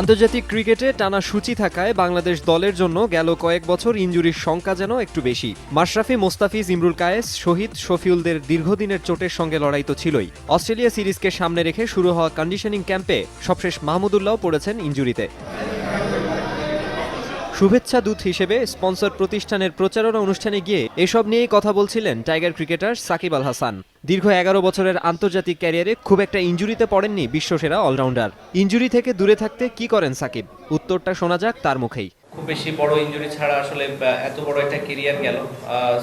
আন্তর্জাতিক ক্রিকেটে টানা সূচি থাকায় বাংলাদেশ দলের জন্য গেল কয়েক বছর ইঞ্জুরির সংখ্যা যেন একটু বেশি। মাশরাফি, মোস্তাফিজ, ইমরুল কায়েস, শহীদ শফিউলদের দীর্ঘদিনের চোটের সঙ্গে লড়াই তো ছিলই। অস্ট্রেলিয়া সিরিজকে সামনে রেখে শুরু হওয়া কন্ডিশনিং ক্যাম্পে সবশেষ মাহমুদুল্লাহ পড়েছেন ইনজুরিতে শুভেচ্ছা দূত হিসেবে স্পন্সর প্রতিষ্ঠানের প্রচারণা অনুষ্ঠানে গিয়ে এসব নিয়েই কথা বলছিলেন টাইগার ক্রিকেটার সাকিব আল হাসান। দীর্ঘ এগারো বছরের আন্তর্জাতিক ক্যারিয়ারে খুব একটা ইঞ্জুরিতে পড়েননি বিশ্বসেরা অলরাউন্ডার। ইঞ্জুরি থেকে দূরে থাকতে কি করেন সাকিব? উত্তরটা শোনা যাক তার মুখেই। খুব বেশি বড় ইনজুরি ছাড়া আসলে এত বড় একটা কেরিয়ার গেল।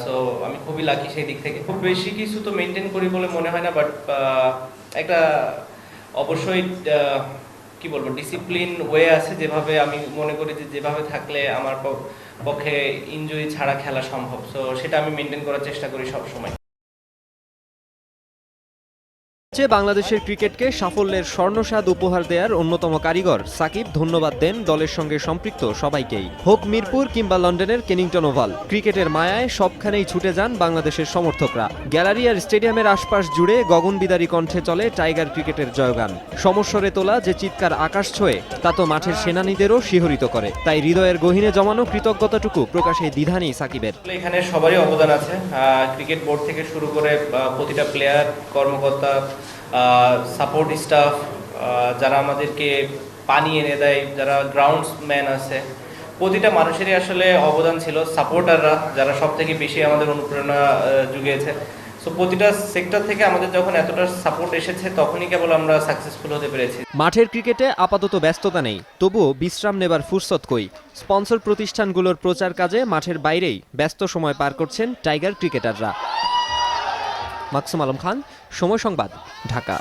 সো আমি খুবই লাকি সেই দিক থেকে। খুব বেশি কিছু তো মেনটেন করি বলে মনে হয় না বাট একটা অবশ্যই কি বলব ডিসিপ্লিন ওয়ে আছে যেভাবে আমি মনে করি যে যেভাবে থাকলে আমার পক্ষে ইনজুরি ছাড়া খেলা সম্ভব। সো সেটা আমি মেনটেন করার চেষ্টা করি সব সময় যে বাংলাদেশের ক্রিকেটকে সাফল্যের স্বর্ণস্বাদ উপহার দেওয়ার অন্যতম কারিগর সাকিব ধন্যবাদ দেন দলের সঙ্গে সম্পৃক্ত সবাইকেই। হোক মিরপুর কিংবা লন্ডনের কেনিংটন ওভাল, ক্রিকেটের মায়ায় সবখানেই ছুটে যান বাংলাদেশের সমর্থকরা। গ্যালারি আর স্টেডিয়ামের আশপাশ জুড়ে গগনবিদারী কণ্ঠে চলে টাইগার ক্রিকেটের জয়গান। সমস্বরে তোলা যে চিৎকার আকাশ ছোঁয়ে, তা তো মাঠের সেনানীদেরও শিহরিত করে। তাই হৃদয়ের গহীনে জমানো কৃতজ্ঞতাটুকু প্রকাশে দ্বিধা নেই সাকিবের। এখানে সবারই অবদান আছে। ক্রিকেট বোর্ড থেকে শুরু করে প্রতিটা প্লেয়ার কর্মকর্তা সাপোর্ট স্টাফ যারা আমাদেরকে পানি এনে দেয়, যারা গ্রাউন্ডসম্যান আছে। প্রতিটা মানুষেরই আসলে অবদান ছিল সাপোর্টাররা যারা সব থেকে বেশি আমাদের অনুপ্রেরণা জুগিয়েছে। মাঠের ক্রিকেটে আপাতত ব্যস্ততা নেই, তবুও বিশ্রাম নেবার ফুরসত কই। স্পন্সর প্রতিষ্ঠানগুলোর প্রচার কাজে মাঠের বাইরেই ব্যস্ত সময় পার করছেন টাইগার ক্রিকেটাররা। মাকসুম আলম খান সময় সংবাদ ঢাকা।